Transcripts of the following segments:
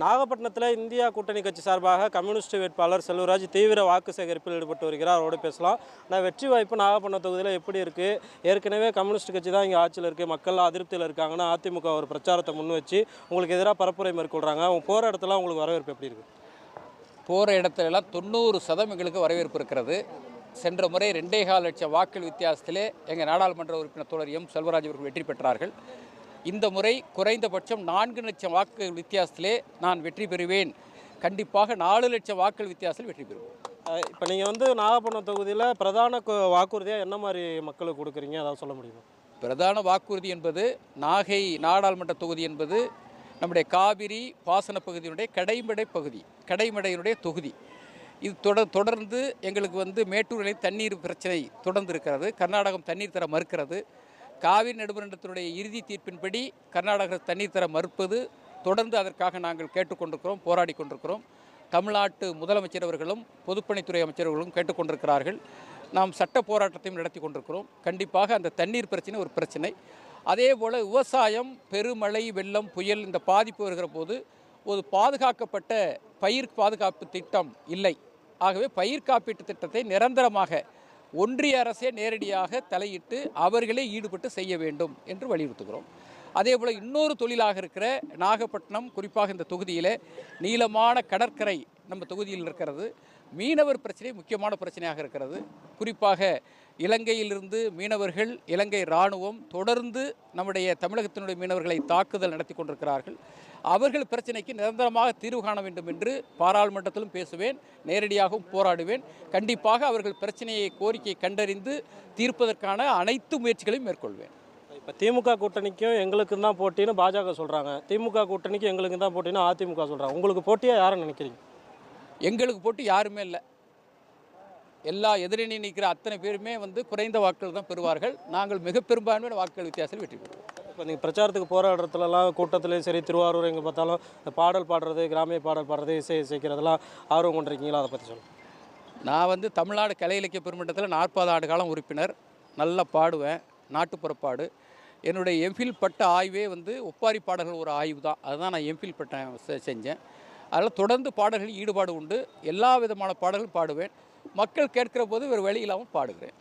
நாகப்பட்டினத்தில் இந்தியா கூட்டணி கட்சி சார்பாக கம்யூனிஸ்ட் வேட்பாளர் செல்வராஜ் தீவிர வாக்கு சேகரிப்பில் ஈடுபட்டு வருகிறார். அவரோடு பேசலாம். நான் வெற்றி வாய்ப்பு நாகப்பட்டினம் தொகுதியில் எப்படி இருக்குது ஏற்கனவே கம்யூனிஸ்ட் கட்சி தான் இங்கே ஆட்சியில் இருக்குது மக்கள் அதிருப்தியில் இருக்காங்கன்னா அதிமுக ஒரு பிரச்சாரத்தை முன் வச்சு உங்களுக்கு எதிராக பரப்புரை மேற்கொள்கிறாங்க அவங்க போகிற இடத்துல உங்களுக்கு வரவேற்பு எப்படி இருக்குது போகிற இடத்துலலாம் தொண்ணூறு சதம் எங்களுக்கு வரவேற்பு இருக்கிறது. சென்ற முறை ரெண்டே கால் லட்சம் வாக்கள் வித்தியாசத்திலே எங்கள் நாடாளுமன்ற உறுப்பினர் தோழர் எம் செல்வராஜ் அவர்கள் வெற்றி பெற்றார்கள். இந்த முறை குறைந்தபட்சம் நான்கு லட்சம் வாக்கு வித்தியாசத்திலே நான் வெற்றி பெறுவேன். கண்டிப்பாக நாலு லட்சம் வாக்கள் வித்தியாசத்தில் வெற்றி பெறுவேன். இப்போ நீங்கள் வந்து நாகப்பட்டினம் தொகுதியில் பிரதான வாக்குறுதியாக என்ன மாதிரி மக்களுக்கு கொடுக்குறீங்க? அதாவது சொல்ல முடியுமா? பிரதான வாக்குறுதி என்பது நாகை நாடாளுமன்ற தொகுதி என்பது நம்முடைய காவிரி பாசன பகுதியினுடைய கடைமடை பகுதி கடைமடையினுடைய தொகுதி. இது தொடர் தொடர்ந்து எங்களுக்கு வந்து மேட்டூர் அணை தண்ணீர் பிரச்சனை தொடர்ந்து இருக்கிறது கர்நாடகம் தண்ணீர் தர மறுக்கிறது. காவிரி நடுவரண்டத்தினுடைய இறுதி தீர்ப்பின்படி கர்நாடக தண்ணீர் தர மறுப்பது தொடர்ந்து அதற்காக நாங்கள் கேட்டுக்கொண்டிருக்கிறோம் போராடி கொண்டிருக்கிறோம். தமிழ்நாட்டு முதலமைச்சர் அவர்களும் பொதுப்பணித்துறை அமைச்சர்களும் கேட்டுக்கொண்டிருக்கிறார்கள் நாம் சட்ட போராட்டத்தையும் நடத்தி கொண்டிருக்கிறோம். கண்டிப்பாக அந்த தண்ணீர் பிரச்சனை ஒரு பிரச்சனை. அதே போல் விவசாயம் பெருமழை வெள்ளம் புயல் இந்த பாதிப்பு வருகிற போது ஒரு பாதுகாக்கப்பட்ட பயிர் பாதுகாப்பு திட்டம் இல்லை. ஆகவே பயிர் காப்பீட்டு திட்டத்தை நிரந்தரமாக ஒன்றிய அரசே நேரடியாக தலையிட்டு அவர்களே ஈடுபட்டு செய்ய வேண்டும் என்று வலியுறுத்துகிறோம். அதே போல் இன்னொரு தொழிலாக இருக்கிற நாகப்பட்டினம் குறிப்பாக இந்த தொகுதியில் நீளமான கடற்கரை நம்ம தொகுதியில் இருக்கிறது. மீனவர் பிரச்சனை முக்கியமான பிரச்சனையாக இருக்கிறது. குறிப்பாக இலங்கையிலிருந்து மீனவர்கள் இலங்கை இராணுவம் தொடர்ந்து நம்முடைய தமிழகத்தினுடைய மீனவர்களை தாக்குதல் நடத்தி கொண்டிருக்கிறார்கள். அவர்கள் பிரச்சனைக்கு நிரந்தரமாக தீர்வு காண வேண்டும் என்று பாராளுமன்றத்திலும் பேசுவேன் நேரடியாகவும் போராடுவேன். கண்டிப்பாக அவர்கள் பிரச்சனையை கோரிக்கையை கண்டறிந்து தீர்ப்பதற்கான அனைத்து முயற்சிகளையும் மேற்கொள்வேன். இப்போ திமுக கூட்டணிக்கும் எங்களுக்கு தான் போட்டின்னு பாஜக சொல்கிறாங்க திமுக கூட்டணிக்கு எங்களுக்கு தான் போட்டின்னு அதிமுக சொல்கிறாங்க உங்களுக்கு போட்டியாக யாரை நினைக்கிறீங்க? எங்களுக்கு போட்டு யாருமே இல்லை. எல்லா எதிரணி நிற்கிற அத்தனை பேருமே வந்து குறைந்த வாக்குகள் தான் பெறுவார்கள். நாங்கள் மிக பெரும்பான்மையான வாக்குகள் வித்தியாசத்தில் வெற்றி பெறுவோம் இப்போ நீங்கள் பிரச்சாரத்துக்கு போகிற இடத்துலலாம் கூட்டத்துலேயும் சரி திருவாரூர் எங்கே பார்த்தாலும் இந்த பாடல் பாடுறது கிராமிய பாடல் பாடுறது இசை இசைக்கிறதெல்லாம் ஆர்வம் கொண்டிருக்கீங்களா? அதை பற்றி சொல்லுங்கள் நான் வந்து தமிழ்நாடு கலை இலக்கிய பெருமன்றத்தில் நாற்பது ஆண்டு காலம் உறுப்பினர். நல்லா பாடுவேன். நாட்டுப்புறப்பாடு என்னுடைய எம்ஃபில் பட்ட ஆய்வே வந்து ஒப்பாரி பாடல்கள் ஒரு ஆய்வு தான். அதுதான் நான் எம்ஃபில் பட்டம் செ- செஞ்சேன். அதில் தொடர்ந்து பாடல்களில் ஈடுபாடு உண்டு. எல்லா விதமான பாடல்களும் பாடுவேன். மக்கள் கேட்கிற போது வேறு வழி இல்லாமல் பாடுகிறேன்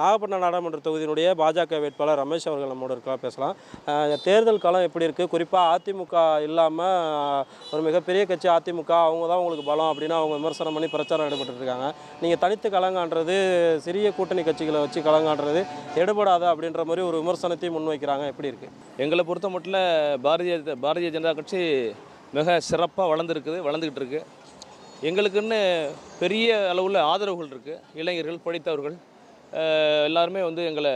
நாகப்பட்டினம் நாடாளுமன்ற தொகுதியினுடைய பாஜக வேட்பாளர் ரமேஷ் அவர்கள் நம்மோட இருக்கலாம் பேசலாம். தேர்தல் காலம் எப்படி இருக்குது குறிப்பாக அதிமுக இல்லாமல் ஒரு மிகப்பெரிய கட்சி அதிமுக அவங்க தான் உங்களுக்கு பலம் அப்படின்னு அவங்க விமர்சனம் பண்ணி பிரச்சாரம் ஈடுபட்டுருக்காங்க நீங்கள் தனித்து கலங்கான்றது சிறிய கூட்டணி கட்சிகளை வச்சு கலங்கான்றது எடுபடாது அப்படின்ற மாதிரி ஒரு விமர்சனத்தையும் முன்வைக்கிறாங்க. எப்படி இருக்குது எங்களை பொறுத்த மட்டும் பாரதிய பாரதிய ஜனதா கட்சி மிக சிறப்பாக வளர்ந்துருக்குது வளர்ந்துக்கிட்டு இருக்குது எங்களுக்குன்னு பெரிய அளவில் ஆதரவுகள் இருக்குது இளைஞர்கள் படித்தவர்கள் எல்லாருமே வந்து எங்களை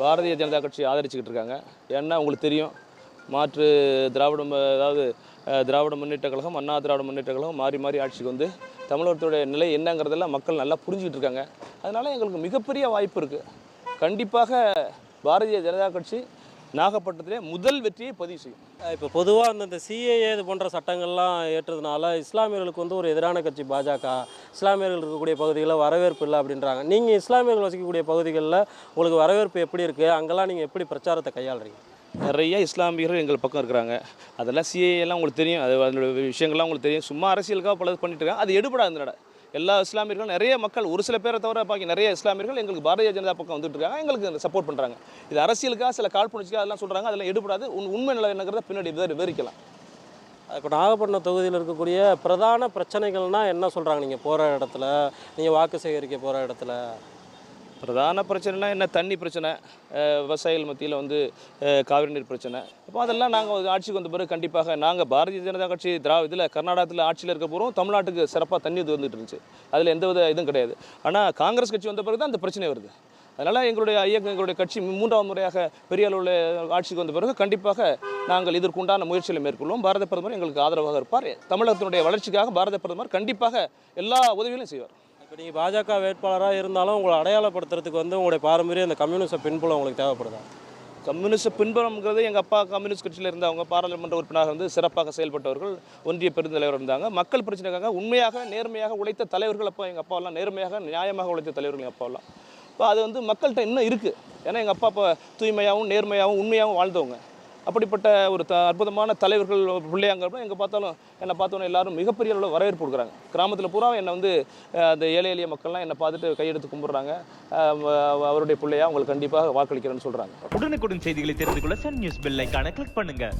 பாரதிய ஜனதா கட்சி ஆதரிச்சுக்கிட்டு இருக்காங்க. ஏன்னா உங்களுக்கு தெரியும் மாற்று திராவிட அதாவது திராவிட முன்னேற்ற கழகம் அண்ணா திராவிட முன்னேற்ற கழகம் மாறி மாறி ஆட்சிக்கு வந்து தமிழகத்துடைய நிலை என்னங்கிறதெல்லாம் மக்கள் நல்லா புரிஞ்சுக்கிட்டு இருக்காங்க. அதனால் எங்களுக்கு மிகப்பெரிய வாய்ப்பு இருக்குது கண்டிப்பாக பாரதிய ஜனதா கட்சி நாகப்பட்டினத்திலே முதல் வெற்றியை பதிவு செய்யும். இப்போ பொதுவாக அந்த சிஏஏ இது போன்ற சட்டங்கள்லாம் ஏற்றதுனால இஸ்லாமியர்களுக்கு வந்து ஒரு எதிரான கட்சி பாஜக இஸ்லாமியர்கள் இருக்கக்கூடிய பகுதிகளில் வரவேற்பு இல்லை அப்படின்றாங்க. நீங்கள் இஸ்லாமியர்கள் வசிக்கக்கூடிய பகுதிகளில் உங்களுக்கு வரவேற்பு எப்படி இருக்குது அங்கெல்லாம் நீங்கள் எப்படி பிரச்சாரத்தை கையாளுறீங்க? நிறைய இஸ்லாமியர்கள் எங்கள் பக்கம் இருக்கிறாங்க. அதெல்லாம் சிஏ எல்லாம் உங்களுக்கு தெரியும். அது அதனுடைய விஷயங்கள்லாம் உங்களுக்கு தெரியும். சும்மா அரசியலுக்காக பல பண்ணிட்டு இருக்காங்க. அது எடுபடாது இந்த நட எல்லா இஸ்லாமியர்களும் நிறைய மக்கள் ஒரு சில பேரை தவிர பாக்கி நிறைய இஸ்லாமியர்கள் எங்களுக்கு பாரதிய ஜனதா பக்கம் வந்துட்டு இருக்காங்க எங்களுக்கு சப்போர்ட் பண்ணுறாங்க இது அரசியலுக்காக சில காழ்ப்புணர்ச்சிக்காக அதெல்லாம் சொல்கிறாங்க அதெல்லாம் எடுபடாது. உண் உண்மை நிலை என்னங்கிறத பின்னாடி விவரிக்கலாம். இப்போ நாகப்பட்டினம் தொகுதியில் இருக்கக்கூடிய பிரதான பிரச்சனைகள்னால் என்ன சொல்கிறாங்க நீங்கள் போகிற இடத்துல நீங்கள் வாக்கு சேகரிக்க போகிற இடத்துல. பிரதான பிரச்சனைனா என்ன? தண்ணி பிரச்சனை விவசாயிகள் மத்தியில் வந்து காவிரி நீர் பிரச்சனை. அப்போ அதெல்லாம் நாங்கள் ஆட்சிக்கு வந்த பிறகு கண்டிப்பாக நாங்கள் பாரதிய ஜனதா கட்சி திரா இதில் கர்நாடகத்தில் ஆட்சியில் இருக்க போகிறோம் தமிழ்நாட்டுக்கு சிறப்பாக தண்ணி இது வந்துட்டு இருந்துச்சு. அதில் எந்த வித இதுவும் கிடையாது. ஆனால் காங்கிரஸ் கட்சி வந்த பிறகு தான் அந்த பிரச்சனை வருது. அதனால் எங்களுடைய இயக்கம் எங்களுடைய கட்சி மூன்றாவது முறையாக பெரிய அளவில் ஆட்சிக்கு வந்த பிறகு கண்டிப்பாக நாங்கள் இதற்குண்டான முயற்சிகளை மேற்கொள்வோம். பாரத பிரதமர் எங்களுக்கு ஆதரவாக இருப்பார். தமிழகத்தினுடைய வளர்ச்சிக்காக பாரத பிரதமர் கண்டிப்பாக எல்லா உதவிகளையும் செய்வார். இப்போ நீங்கள் பாஜக வேட்பாளராக இருந்தாலும் உங்களை அடையாளப்படுத்துறதுக்கு வந்து உங்களுடைய பாரம்பரிய இந்த கம்யூனிச பின்புலம் உங்களுக்கு தேவைப்படுதா? கம்யூனிஸ்ட் பின்புலம்ங்கிறது எங்கள் அப்பா கம்யூனிஸ்ட் கட்சியில் இருந்தவங்க பாராளுமன்ற உறுப்பினராக வந்து சிறப்பாக செயல்பட்டவர்கள் ஒன்றிய பெருந்தலைவர் இருந்தாங்க. மக்கள் பிரச்சனைக்காக உண்மையாக நேர்மையாக உழைத்த தலைவர்கள் அப்போ எங்கள் அப்பாவெல்லாம் நேர்மையாக நியாயமாக உழைத்த தலைவர்கள் எங்கள் அப்பாவெல்லாம். இப்போ அது வந்து மக்கள்கிட்ட இன்னும் இருக்குது ஏன்னா எங்கள் அப்பா இப்போ தூய்மையாகவும் நேர்மையாகவும் உண்மையாகவும் வாழ்ந்தவங்க. அப்படிப்பட்ட ஒரு த அற்புதமான தலைவர்கள் பிள்ளையாங்கிறப்ப எங்கே பார்த்தாலும் என்னை பார்த்தோன்னே எல்லாரும் மிகப்பெரிய அளவில் வரவேற்பு கொடுக்குறாங்க. கிராமத்தில் பூரா என்னை வந்து அந்த ஏழை எளிய மக்கள்லாம் என்னை பார்த்துட்டு கையெடுத்து கும்பிட்றாங்க. அவருடைய பிள்ளையா அவங்களுக்கு கண்டிப்பாக வாக்களிக்கிறேன்னு சொல்கிறாங்க உடனுக்குடன் செய்திகளை தெரிந்து கொள்ள சன் நியூஸ் பெல்லைக்கான கிளிக் பண்ணுங்கள்